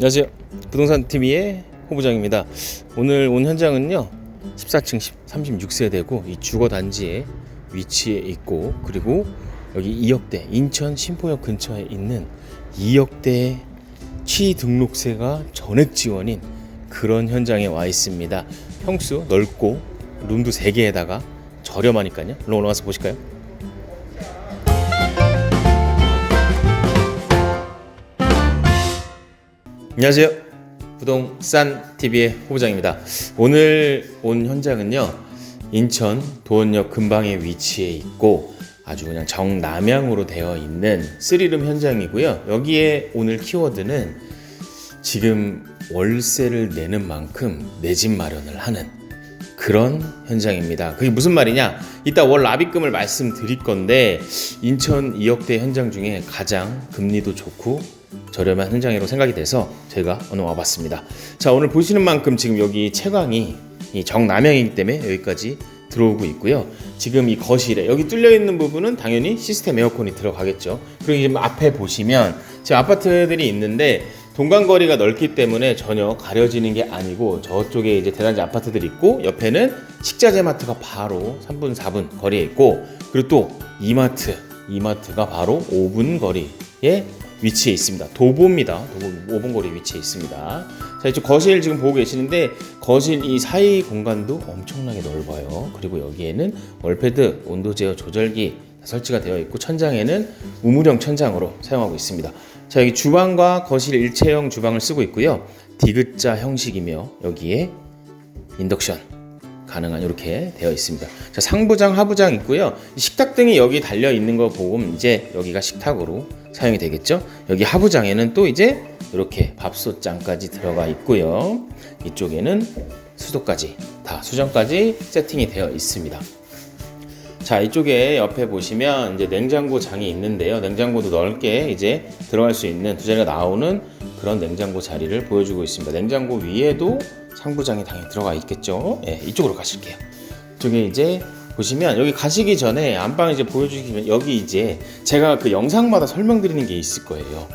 안녕하세요. 부동산 TV의 호부장입니다. 오늘 온 현장은요. 14층 36세대고 이 주거 단지에 위치해 있고 그리고 여기 2억대 인천 신포역 근처에 있는 2억대 취등록세가 전액 지원인 그런 현장에 와 있습니다. 평수 넓고 룸도 3개에다가 저렴하니까요. 얼른 올라가서 보실까요? 안녕하세요. 부동산 TV의 호부장입니다. 오늘 온 현장은요. 인천 도원역 근방에 위치해 있고 아주 그냥 정남향으로 되어 있는 쓰리룸 현장이고요. 여기에 오늘 키워드는 지금 월세를 내는 만큼 내 집 마련을 하는 그런 현장입니다. 그게 무슨 말이냐? 이따 월 납입금을 말씀드릴 건데 인천 2억대 현장 중에 가장 금리도 좋고 저렴한 현장이라고 생각이 돼서 제가 오늘 와봤습니다. 자 오늘 보시는 만큼 지금 여기 채광이 이 정남향이기 때문에 여기까지 들어오고 있고요. 지금 이 거실에 여기 뚫려 있는 부분은 당연히 시스템 에어컨이 들어가겠죠. 그리고 지금 앞에 보시면 지금 아파트들이 있는데 동간거리가 넓기 때문에 전혀 가려지는 게 아니고 저쪽에 이제 대단지 아파트들이 있고 옆에는 식자재 마트가 바로 3분 4분 거리에 있고 그리고 또 이마트 이마트가 바로 5분 거리에 위치해 있습니다. 도보입니다. 도보 5분 거리에 위치해 있습니다. 자 이쪽 거실 지금 보고 계시는데 거실 이 사이 공간도 엄청나게 넓어요. 그리고 여기에는 월패드, 온도 제어 조절기 다 설치가 되어 있고 천장에는 우물형 천장으로 사용하고 있습니다. 자 여기 주방과 거실 일체형 주방을 쓰고 있고요. 디귿자 형식이며 여기에 인덕션 가능한 이렇게 되어 있습니다. 자 상부장, 하부장 있고요. 식탁 등이 여기 달려 있는 거 보면 이제 여기가 식탁으로 사용이 되겠죠. 여기 하부장에는 또 이제 이렇게 밥솥장까지 들어가 있고요. 이쪽에는 수도까지 다 수정까지 세팅이 되어 있습니다. 자 이쪽에 옆에 보시면 이제 냉장고 장이 있는데요. 냉장고도 넓게 이제 들어갈 수 있는 두 자리가 나오는 그런 냉장고 자리를 보여주고 있습니다. 냉장고 위에도 상부장이 당연히 들어가 있겠죠. 예, 이쪽으로 가실게요. 이쪽에 이제 보시면 여기 가시기 전에 안방 이제 보여주시면 여기 이제 제가 그 영상마다 설명드리는 게 있을 거예요.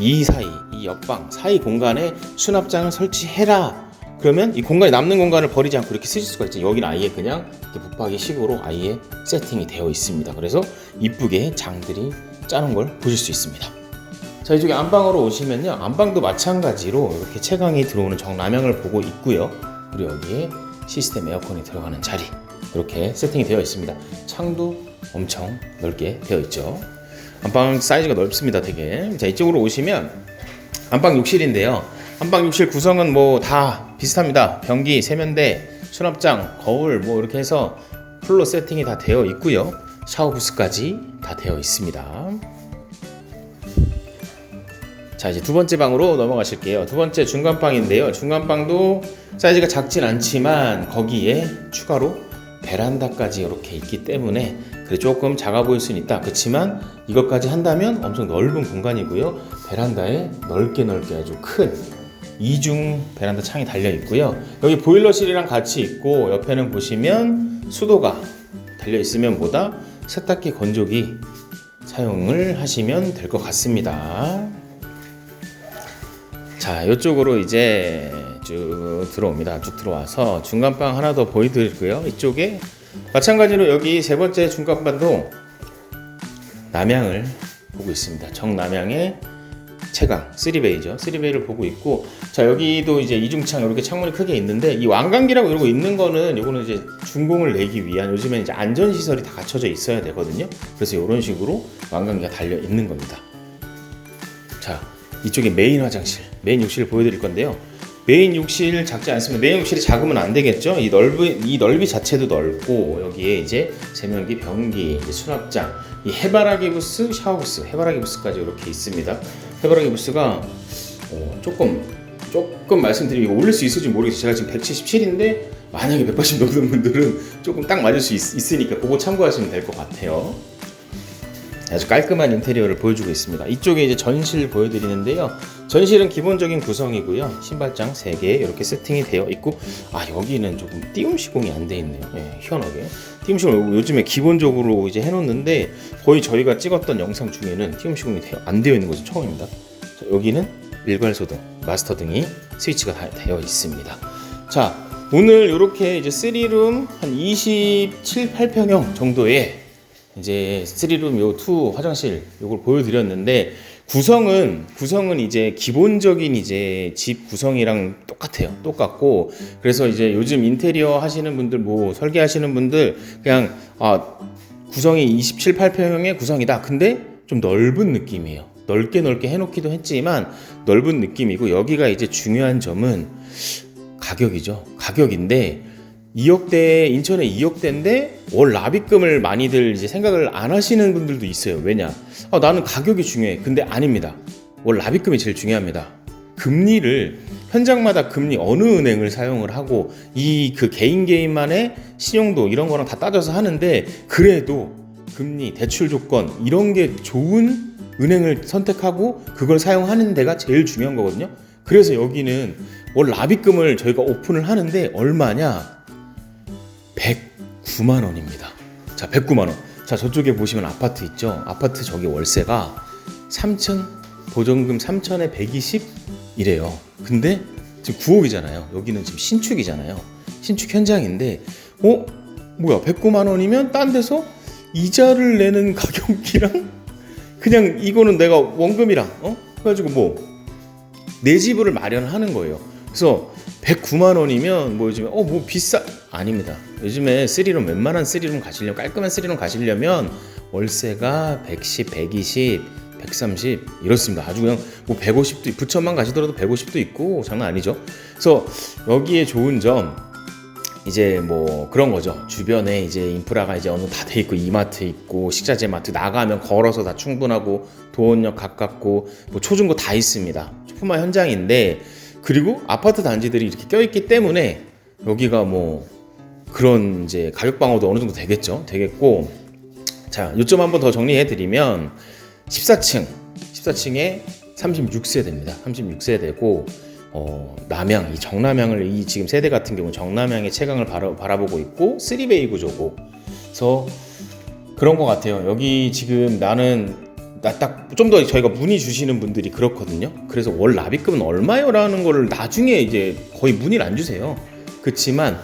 이 사이, 이 옆방 사이 공간에 수납장을 설치해라. 그러면 이 공간에 남는 공간을 버리지 않고 이렇게 쓰실 수가 있죠. 여기는 아예 그냥 붙박이 식으로 아예 세팅이 되어 있습니다. 그래서 이쁘게 장들이 짜는 걸 보실 수 있습니다. 자 이쪽에 안방으로 오시면요 안방도 마찬가지로 이렇게 채광이 들어오는 정남향을 보고 있고요 그리고 여기에 시스템 에어컨이 들어가는 자리 이렇게 세팅이 되어 있습니다 창도 엄청 넓게 되어 있죠 안방 사이즈가 넓습니다 되게 자 이쪽으로 오시면 안방 욕실인데요 안방 욕실 구성은 뭐 다 비슷합니다 변기 세면대 수납장 거울 뭐 이렇게 해서 풀로 세팅이 다 되어 있고요 샤워 부스까지 다 되어 있습니다 자 이제 두 번째 방으로 넘어가실게요. 두 번째 중간 방인데요. 중간 방도 사이즈가 작진 않지만 거기에 추가로 베란다까지 이렇게 있기 때문에 그래 조금 작아 보일 수는 있다. 그렇지만 이것까지 한다면 엄청 넓은 공간이고요. 베란다에 넓게 넓게 아주 큰 이중 베란다 창이 달려 있고요. 여기 보일러실이랑 같이 있고 옆에는 보시면 수도가 달려 있으면 보다 세탁기 건조기 사용을 하시면 될 것 같습니다. 자, 이쪽으로 이제 쭉 들어옵니다. 쭉 들어와서 중간방 하나 더 보여드리고요. 이쪽에 마찬가지로 여기 세 번째 중간방도 남향을 보고 있습니다. 정남향의 채광 3베이죠. 3베이를 보고 있고 자 여기도 이제 이중창 이렇게 창문이 크게 있는데 이 왕관기라고 이러고 있는 거는 요거는 이제 준공을 내기 위한 요즘에 이제 안전 시설이 다 갖춰져 있어야 되거든요. 그래서 이런 식으로 왕관기가 달려 있는 겁니다. 자 이쪽에 메인 화장실, 메인 욕실을 보여드릴 건데요. 메인 욕실 작지 않습니다. 메인 욕실이 작으면 안 되겠죠. 이 넓이 이 넓이 자체도 넓고 여기에 이제 세면기, 변기, 수납장, 이 해바라기 부스, 샤워 부스, 해바라기 부스까지 이렇게 있습니다. 해바라기 부스가 어, 조금 조금 말씀드리면 올릴 수 있을지 모르겠어요. 제가 지금 177인데 만약에 180 넘는 분들은 조금 딱 맞을 수 있, 으니까 그거 참고하시면 될 것 같아요. 아주 깔끔한 인테리어를 보여주고 있습니다. 이쪽에 이제 전실 보여드리는데요. 전실은 기본적인 구성이고요. 신발장 3개 이렇게 세팅이 되어 있고 아 여기는 조금 띄움 시공이 안 돼 있네요. 예, 희한하게 띄움 시공 요즘에 기본적으로 이제 해놓는데 거의 저희가 찍었던 영상 중에는 띄움 시공이 안 되어 있는 것은 처음입니다. 자, 여기는 일괄소등, 마스터 등이 스위치가 다 되어 있습니다. 자, 오늘 이렇게 이제 3룸 한 27, 8평형 정도의 이제 3룸 요투 화장실 요걸 보여드렸는데 구성은 구성은 이제 기본적인 이제 집 구성이랑 똑같아요. 똑같고 그래서 이제 요즘 인테리어 하시는 분들 뭐 설계하시는 분들 그냥 아 구성이 27, 8평형의 구성이다. 근데 좀 넓은 느낌이에요. 넓게 넓게 해놓기도 했지만 넓은 느낌이고 여기가 이제 중요한 점은 가격이죠. 가격인데 2억대 인천에 2억대인데 월 납입금을 많이들 이제 생각을 안 하시는 분들도 있어요. 왜냐? 아, 나는 가격이 중요해. 근데 아닙니다. 월 납입금이 제일 중요합니다. 금리를 현장마다 금리 어느 은행을 사용을 하고 이 그 개인 개인만의 신용도 이런 거랑 다 따져서 하는데 그래도 금리 대출 조건 이런 게 좋은 은행을 선택하고 그걸 사용하는 데가 제일 중요한 거거든요. 그래서 여기는 월 납입금을 저희가 오픈을 하는데 얼마냐? 109만 원입니다. 자, 109만 원. 자, 저쪽에 보시면 아파트 있죠? 아파트 저기 월세가 3천 보증금 3천에 120이래요. 근데 지금 9억이잖아요. 여기는 지금 신축이잖아요. 신축 현장인데 어? 뭐야? 109만 원이면 딴 데서 이자를 내는 가격이랑 그냥 이거는 내가 원금이랑 어? 그래가지고 뭐 내 집을 마련하는 거예요. 그래서 109만 원이면 뭐 요즘에 어 뭐 비싸 아닙니다. 요즘에 쓰리룸 웬만한 쓰리룸 가시려면 깔끔한 쓰리룸 가시려면 월세가 110, 120, 130 이렇습니다. 아주 그냥 뭐 150도 부천만 가시더라도 150도 있고 장난 아니죠. 그래서 여기에 좋은 점 이제 뭐 그런 거죠. 주변에 이제 인프라가 이제 어느 다 돼 있고 이마트 있고 식자재 마트 나가면 걸어서 다 충분하고 도원역 가깝고 뭐 초중고 다 있습니다. 쇼핑몰 현장인데 그리고 아파트 단지들이 이렇게 껴있기 때문에 여기가 뭐 그런 이제 가격 방어도 어느 정도 되겠죠. 되겠고 자 요점 한번 더 정리해 드리면 14층 14층에 36세대입니다. 36세대고 어, 남양 이 정남양을 이 지금 세대 같은 경우 는 정남양의 채광을 바라, 바라보고 있고 3베이 구조고 그래서 그런 것 같아요. 여기 지금 나는 나 딱 좀 더 저희가 문의 주시는 분들이 그렇거든요. 그래서 월 납입금은 얼마요라는 거를 나중에 이제 거의 문의를 안 주세요. 그렇지만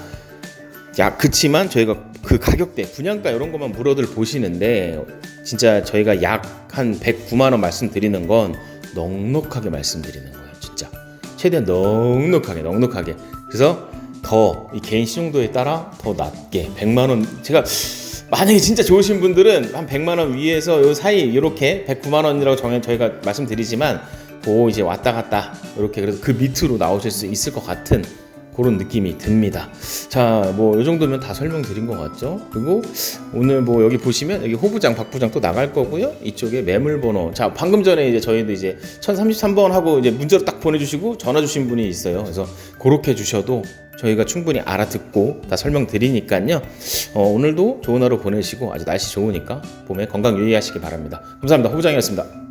야 그치만 저희가 그 가격대 분양가 이런 것만 물어들 보시는데 진짜 저희가 약 한 109만 원 말씀드리는 건 넉넉하게 말씀드리는 거예요 진짜 최대한 넉넉하게 넉넉하게 그래서 더 이 개인 신용도에 따라 더 낮게 100만 원 제가 만약에 진짜 좋으신 분들은 한 100만 원 위에서 요 사이 이렇게 109만 원이라고 정해 저희가 말씀드리지만 그 이제 왔다 갔다 이렇게 그래서 그 밑으로 나오실 수 있을 것 같은 그런 느낌이 듭니다. 자, 뭐 이 정도면 다 설명드린 것 같죠? 그리고 오늘 뭐 여기 보시면 여기 호부장, 박부장 또 나갈 거고요. 이쪽에 매물 번호. 자, 방금 전에 이제 저희도 이제 1033번 하고 이제 문자로 딱 보내주시고 전화 주신 분이 있어요. 그래서 그렇게 주셔도 저희가 충분히 알아듣고 다 설명드리니까요. 어, 오늘도 좋은 하루 보내시고 아주 날씨 좋으니까 봄에 건강 유의하시기 바랍니다. 감사합니다. 호부장이었습니다.